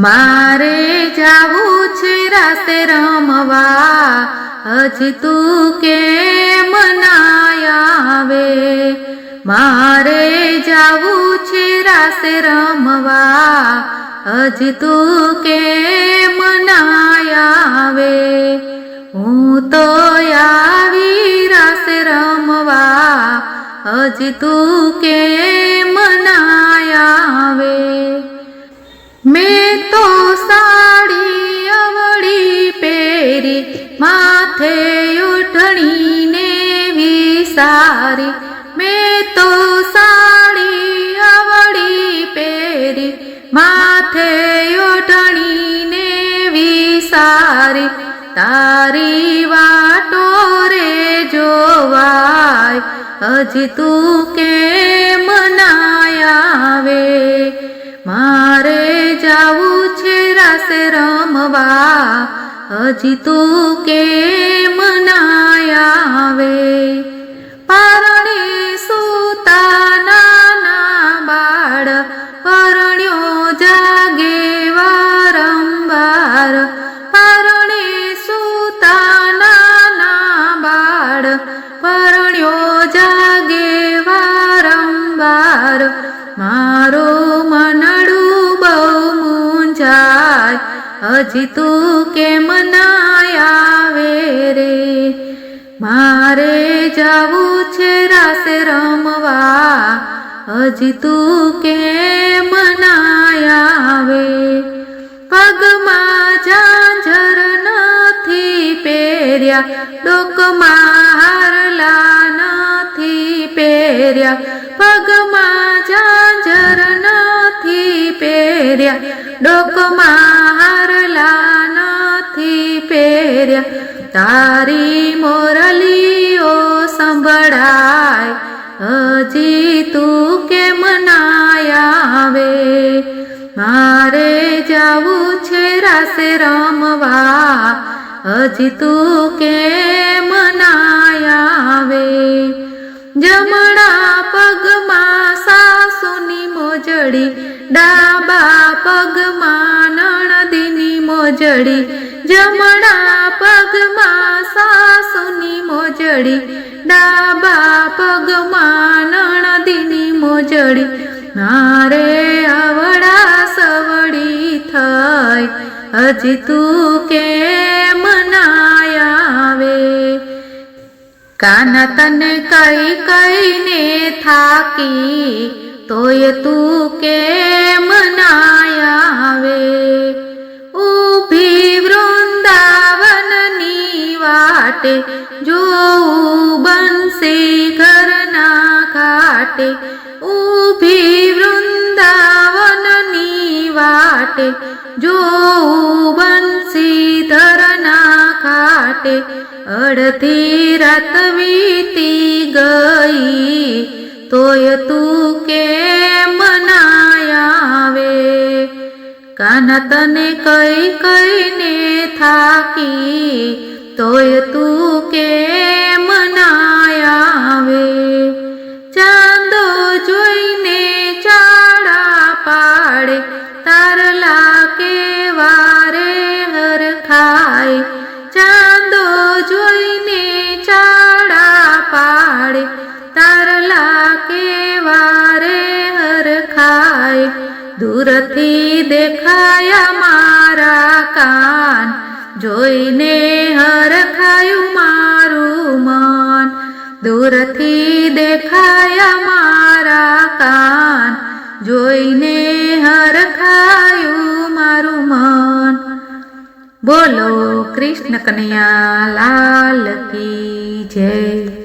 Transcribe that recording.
મારે જાવું છે રાતે રમવા. હજી તું કેમ આવે? મારે જાવું છે રાતે રમવા. હજી તું કેમ આવે? હું તો આવી રાતે રમવા. હજી તું કેમ આવે? મેં માથે ઉઠણીને વિસારી, મેં તો સાડી અવળી પહેરી, માથે ઉઠણીને વિસારી, તારી વાટો રે જોવાય, હજી તું કે મનાયાવે મારે જાવું છે રાસે રમવા હજી તું કેમ હજી તું કેમ ના આવે રે? મારે જાવું છે રાસે રમવા. હજી તું કેમ ના આવે? પગમાં ઝાંઝર નથી પહેર્યા. ડોકમાં હારલા નથી પહેર્યા. પગમાં ઝાંઝર નથી પહેર્યા. ડોકમાં મોરલીઓ સંભળાય. હજી તું કેમ આવે? મારે જાવું છે રાસે રમવા. હજી તું કેમ આવે? જમણા પગમાં સાસુની મોજડી, ડાબા પગમાં નણદીની મોજડી જમણા પગમાં સાસુની મોજડી, ડાબા પગમાં નણદીની મોજડી. મારે આવડા સવડી થઈ હજી તું કે મનાયાવે કાના તને કઈ કઈને થાકી, તોય તું કેમ વાટે જોવું બંસી ઘરના ખાટે, ઊભી વૃંદાવનની વાટે જોવું બંસી ધરના ખાટે, અડધી રાત વીતી ગઈ, તોય તું કેમ આવે? કાના તને કઈ કઈને થાકી તોય તું કે મનાયાવે ચાંદો જોઈને ચાડા પાડે તારલા કે વારે હર ખાય. ચાંદો જોઈને ચાડા પાડે તારલા કે વારે હર ખાય. દૂરથી દેખાયા મારા કાન જોઈને હરખાયું મારું મન. દૂરથી દેખાયા મારા કાન. જોઈને હરખાયું મારું મન. બોલો કૃષ્ણ કનૈયા, લાલ કી જય.